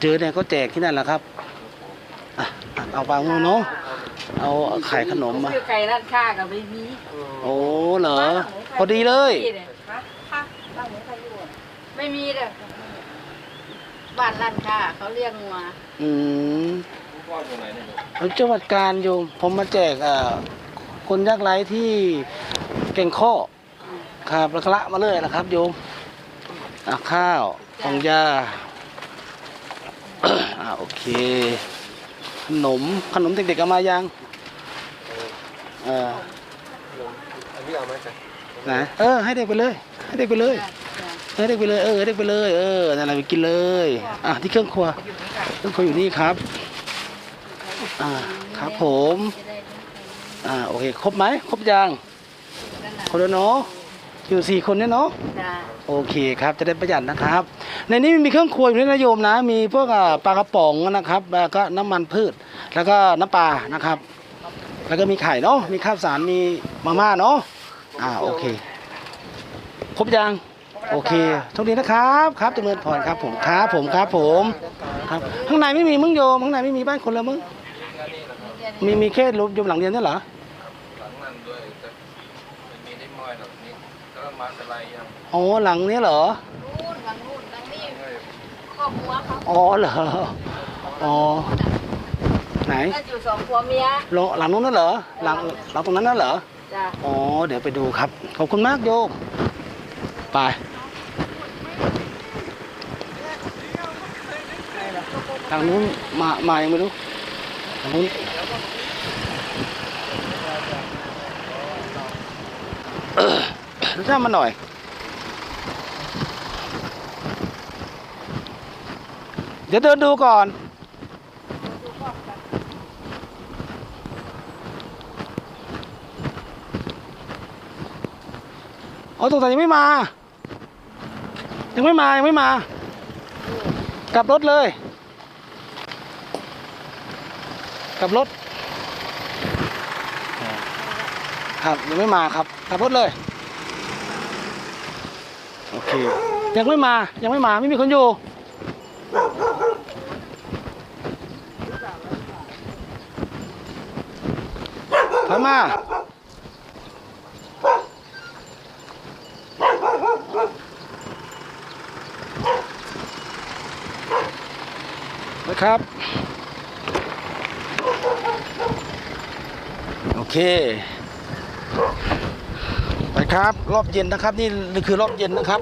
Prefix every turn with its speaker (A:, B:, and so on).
A: เจอเนี่ยก็แจกที่นั่นแหละครับอะอะเอาวางมือเนาะเอาไข่ขนมมา
B: คือไก่ร้านค้ากับไม่มี
A: โอ้เหรอพอดีเลย
B: ไม่มีเลยบ้านร้านค้าเขาเรียกงัว
A: อืมจังหวัดการโยมผมมาแจกอ่าคนยากไร้ที่เก่งข้อครับแล้วก็ละมาเลยนะครับโยมอะข้าวของยา อ่าโอเค ขนม ขนมเด็กๆเอามายังเออ
C: อันนี้เอาไหมจ๊ะ
A: ไหนเออ ให้เด็กไปเลย ให้เด็กไปเลยให้เด็กไปเลย เออให้เด็กไปเลย เออนั่นแหละไปกินเลย อะที่เครื่องครัว เครื่องครัวอยู่นี่ครับ อ่า ครับผม อ่า โอเค ครบไหม ครบยังครบแล้วเนาะ อยู่สี่คนเนี่ยเนาะ
B: จ้า
A: โอเคครับจะได้ประหยัดนะครับ ในนี้มีเครื่องครัวอยู่ด้วยนะโยมนะ มีพวกอ่าปลากระป๋องนะครับแล้วก็น้ำมันพืช แล้วก็น้ำปลานะครับ แล้วก็มีไข่เนาะมีข้าวสารมีมาม่าเนาะอ่าโอเค ครบยังโอเคโชคดีนะครับครับจำเริญพรครับผมครับผมครับผมครับข้างในไม่มีมึงโยมข้างในไม่มีบ้านคนละมึงมีมีแค่รูปโยมหลังเดียวเนี่ยเหรอ
C: หลังนั้นด้วยแต่มันมีได้มอยหรอกนี่ก็ มาอะไรยัง
A: อ๋อหลังเนี้ยเหรอ
B: นู่นหลังนู่นหลังนี่ครอบครัวเขา
A: อ๋อเหรออ๋อไหน
B: ก็อยู่สองผัวเมีย
A: หลังหลังนู้นนั่นเหรอหลังหลังตรงนั้นนั่นเหรอ
B: จ้า
A: อ๋อเดี๋ยวไปดูครับขอบคุณมากโยมไปทางนู้นมามายังไม่รู้ทางนู้นเออ ดูหน้ามาหน่อย เดี๋ยวเดินดูก่อนอ๋อตรงแต่ยังไม่มา ยังไม่มา ยังไม่มา กลับรถเลย กลับรถ ครับยังไม่มาครับ กลับรถเลย โอเค ยังไม่มายังไม่มาไม่มีคนอยู่ถอยมานะครับ โอเค ครับ รอบเย็นนะครับ นี่นี่คือรอบเย็นนะครับ